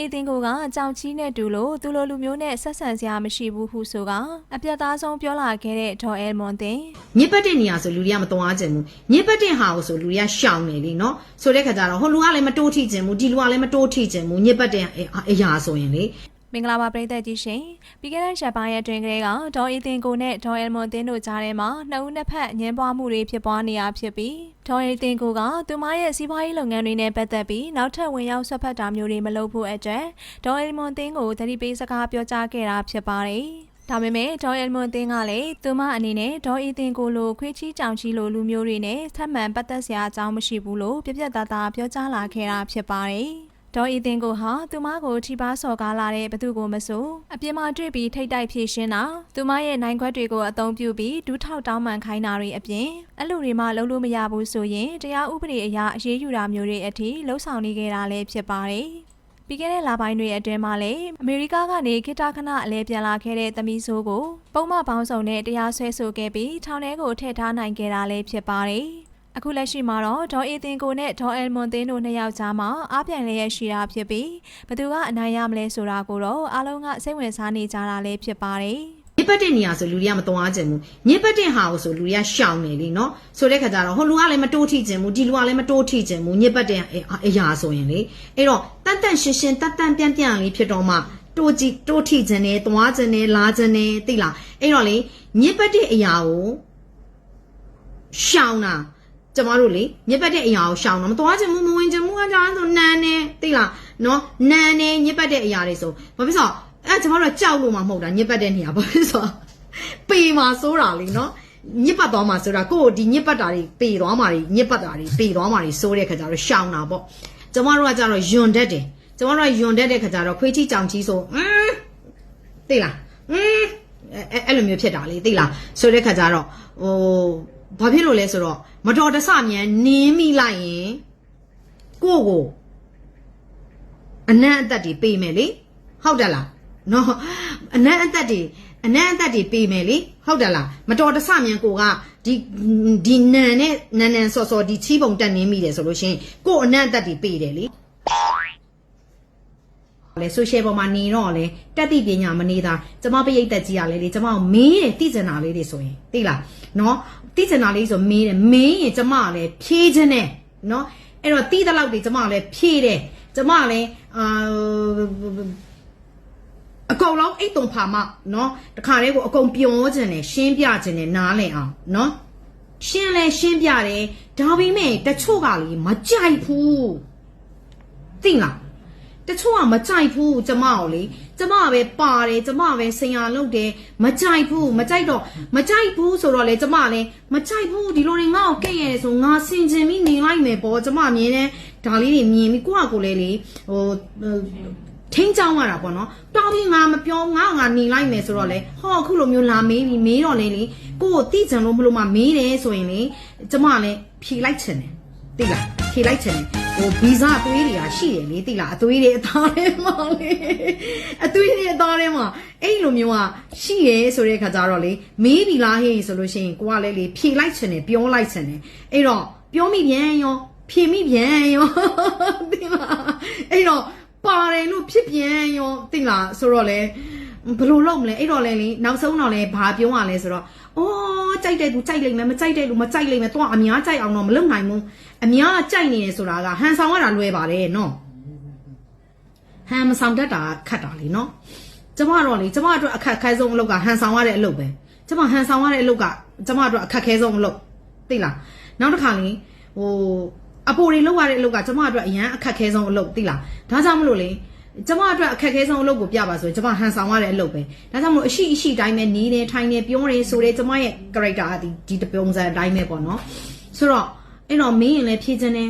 အေတင်ကိုကကြောင်ကြီးနဲ့တူလို့သူလိုလူမျိုးနဲ့ဆက်ဆံစရာမရှိဘူးဟုဆိုကအပြတ်သားဆုံးပြောလာခဲ့တဲ့ဒေါ်အဲလ်မွန်တင် ညစ်ပတ်တဲ့နေရာဆိုလူတွေကမသွားကြဘူးညစ်ပတ်တဲ့ဟာကိုဆိုလူတွေကရှောင်နေလीเนาะဆိုတဲ့ခါကျတော့ဟိုလူကလည်းမတိုးထိခြင်းဘူးဒီလူကလည်းမတိုးထိခြင်းဘူးညစ်ပတ်တဲ့အရာဆိုရင်လေ မင်္ဂလာပါပရိသတ်ကြီးရှင်ပြီးခဲ့တဲ့ရက်ပိုင်းရဲ့အတွင်းကလေးကဒေါ်အေတင်ကိုနဲ့ဒေါ်အဲလ်မွန်တင်တို့ကြားထဲမှာနှစ်ဦးနှစ်ဖက်ညှင်းပွားမှုတွေဖြစ်ပွားနေရဖြစ်ပြီးဒေါ်အေတင်ကိုကသူမရဲ့စီးပွားရေးလုပ်ငန်းတွေနဲ့ပတ်သက်ပြီးနောက်ထပ်ဝင်ရောက်ဆွတ်ဖက်တာမျိုးတွေမလုပ်ဖို့အတွက်ဒေါ်အဲလ်မွန်တင်ကိုတတိပေးစကားပြောကြားခဲ့တာဖြစ်ပါတယ်ဒါပေမဲ့ဒေါ်အယ်မွန်တင်ကလည်းသူမအနေနဲ့ဒေါ်အီတင်ကိုလိုခွေးချီကြောင်ချီလိုလူမျိုးတွေနဲ့ထပ်မံပတ်သက်စရာအကြောင်းမရှိဘူးလို့ပြပြသားသားပြောကြားလာခဲ့တာဖြစ်ပါတယ်။ ဒေါ်အီတင်ကိုဟာသူမကိုထိပါစော်ကားလာတဲ့ဘသူကိုမဆိုအပြင်မှာတွေ့ပြီးထိတ်တိုက်ဖြည့်ရှင်းတာသူမရဲ့နိုင်ခွက်တွေကိုအသုံးပြုပြီးဒူးထောက်တောင်းပန်ခိုင်းတာတွေအပြင်အဲ့လိုတွေမှလုံးလို့မရဘူးဆိုရင်တရားဥပဒေအရအရေးယူတာမျိုးတွေအထိလှုံ့ဆော်နေကြတာလည်းဖြစ်ပါတယ်။ပြီးခဲ့တဲ့လပိုင်းတွေအတွင်းမှာလည်းအမေရိကကနေခိတခဏအလဲပြန်လာခဲ့တဲ့သမီးဆိုးကိုပုံမှန်ပေါင်းစုံနဲ့တရားစွဲဆိုခဲ့ပြီးထောင်ထဲကိုထည့်ထားနိုင်ခဲ့တာလည်းဖြစ်ပါတယ်။ အခုလက်ရှိမှာတော့ဒေါ်အေတင်ကိုနဲ့ဒေါ်အယ်မွန်တင်းတို့နှစ်ယောက်ကြားမှာအားပြန်လျက်ရှိတာဖြစ်ပြီးဘသူကအနိုင်ရမလဲဆိုတာကိုတော့အားလုံးကစိတ်ဝင်စားနေကြတာလည်းဖြစ်ပါတယ်။ ညစ်ပတ်တဲ့နေရာဆိုလူတွေကမသွားခြင်းဘူးညစ်ပတ်တဲ့ဟာကိုဆိုလူတွေကရှောင်နေလीเนาะဆိုတဲ့ခါကျတော့ဟိုလူကလည်းမတိုးထိခြင်းဘူးဒီလူကလည်းမတိုးထိခြင်းဘူးညစ်ပတ်တဲ့အရာဆိုရင်လေအဲ့တော့တန်တန်ရှင်းရှင်းတန်တန်ပြန်ပြန်လေးဖြစ်တော့မှတိုးကြည့်တိုးထိခြင်းနဲ့သွားခြင်းနဲ့လာခြင်းနဲ့သိလားအဲ့တော့လေညစ်ပတ်တဲ့အရာကိုရှောင်တာ ကျမတို့လေညစ်ပတ်တဲ့အရာကိုရှောင်တော့မသွားခြင်းဘူးမဝင်ခြင်းဘူးအကြောင်းဆိုနန်းနေသိလားနော်နန်းနေညစ်ပတ်တဲ့အရာတွေဆိုဘာဖြစ်လို့အဲကျမတို့ကကြောက်လို့မှမဟုတ်တာညစ်ပတ်တဲ့နေရာဘာဖြစ်လို့ပေမှာစိုးတာလေနော်ညစ်ပတ်သွားမှာဆိုတာကိုယ့်ကိုဒီညစ်ပတ်တာတွေပေသွားမှာတွေညစ်ပတ်တာတွေပေသွားမှာတွေစိုးတဲ့ခါကျတော့ရှောင်တာပေါ့ကျမတို့ကကျတော့ယွန်တတ်တယ်ကျမတို့ကယွန်တတ်တဲ့ခါကျတော့ခွေးချီကြောင်ချီဆိုอืมသိလားอืมအဲအဲ့လိုမျိုးဖြစ်တာလေသိလားဆိုတဲ့ခါကျတော့ဟို ဘာဖြစ်လို့လဲဆိုတော့မတော်တဆမြန်နင်းမိလိုက်ရင်ကိုယ့်ကိုအနံ့အသက်တွေပေးမယ်လေဟုတ်တယ်လားနော်အနံ့အသက်တွေအနံ့အသက်တွေပေးမယ်လေဟုတ်တယ်လားမတော်တဆမြန်ကိုကဒီဒီနန်နဲ့နန်နန်စော်စော်ဒီချီးပုံတက်နင်းမိတယ်ဆိုလို့ရှရင်ကိုယ့်အနံ့အသက်တွေပေးတယ်လေ လဲဆိုရှယ်ပေါ်မှာနေတော့လဲတက်တိပညာမနေတာကျမပရိသတ်ကြီးရလဲလေကျမကိုမေးတယ်သိကျင်တာလေးတွေဆိုရင်သိလားနော်သိကျင်တာလေးဆိုမေးတယ်မေးရင်ကျမကလည်းဖြေးခြင်းနဲ့နော်အဲ့တော့တိတဲ့လောက်တွေကျမကလည်းဖြေးတယ်ကျမကလည်းအာအကောင်လုံးအိတ်တုံဖာမနော်တခါတည်းကိုအကုန်ပြောခြင်းနဲ့ရှင်းပြခြင်းနဲ့နားလည်အောင်နော်ရှင်းလဲရှင်းပြတယ်ဒါပေမဲ့တချို့ကလေမကြိုက်ဘူးသိလား တချို့ကမကြိုက်ဘူးကျမကိုလေကျမကပဲပါတယ်ကျမပဲဆင်ရလုပ်တယ်မကြိုက်ဘူးမကြိုက်တော့မကြိုက်ဘူးဆိုတော့လေကျမလည်းမကြိုက်ဘူးဒီလိုတွေငါ့ကိုကဲ့ရဲဆိုငါဆင်ကျင်ပြီးနေလိုက်မယ်ပေါ့ကျမမြင်တယ်ဒါလေးတွေမြင်ပြီးကိုယ့်ဟာကိုယ်လည်းလေဟိုထင်းချောင်းရတာပေါ့နော်တောင်းပြီးငါမပြောငါငါနေလိုက်မယ်ဆိုတော့လေဟောအခုလိုမျိုးလာမေးပြီးမေးတော့လေလေကိုယ့်ကိုတိကျန်လို့မလို့မှမေးတယ်ဆိုရင်လေကျမလည်းဖြေလိုက်ချင်တယ်သိလားဖြေလိုက်ချင်တယ် ဟိုဗီဇအသွေးတွေကရှိတယ်လေသိလားအသွေးတွေအသားတွေမှာလေအသွေးတွေအသားတွေမှာအဲ့လိုမျိုးကရှိရဲဆိုတဲ့ခါကျတော့လေမေးပြီလားဟေးဆိုလို့ရှိရင်ကိုကလည်းလေဖြေလိုက်ချင်တယ်ပြောလိုက်ချင်တယ်အဲ့တော့ပြောမိပြန်ရောဖြေမိပြန်ရောသိလားအဲ့တော့ပါတယ်လို့ဖြစ်ပြန်ရောသိလားဆိုတော့လေ ဘယ်လိုလုပ်မလဲအဲ့တော့လေလေနောက်ဆုံးတော့လေဘာပြောရလဲဆိုတော့အော်ကြိုက်တဲ့သူကြိုက်လိမ့်မယ်မကြိုက်တဲ့လူမကြိုက်လိမ့်မယ်တော့အများကြိုက်အောင်တော့မလုပ်နိုင်ဘူးအများကြိုက်နေတယ်ဆိုတာကဟန်ဆောင်ရတာလွယ်ပါတယ်နော်ဟန်မဆောင်တတ်တာခက်တာလေနော်ကျမတော့လေကျမအတွက်အခက်ခဲဆုံးအလုပ်ကဟန်ဆောင်ရတဲ့အလုပ်ပဲကျမဟန်ဆောင်ရတဲ့အလုပ်ကကျမအတွက်အခက်ခဲဆုံးအလုပ်သိလားနောက်တစ်ခါလေဟိုအပိုတွေလောက်ရတဲ့အလုပ်ကကျမအတွက်အရန်အခက်ခဲဆုံးအလုပ်သိလားဒါကြောင့်မလို့လေ ကျမအတွက်အခက်အခဲဆုံးအလုပ်ကိုပြပါဆိုရင်ကျမဟန်ဆောင်ရတဲ့အလုပ်ပဲဒါကြောင့်မလို့အရှိအရှိတိုင်းပဲနေနေထိုင်နေပြောနေဆိုတဲ့ကျမရဲ့ character ကဒီဒီတပုံစံအတိုင်းပဲပေါ့နော်ဆိုတော့အဲ့တော့မင်းရင်လည်းဖြည့်ခြင်းနဲ့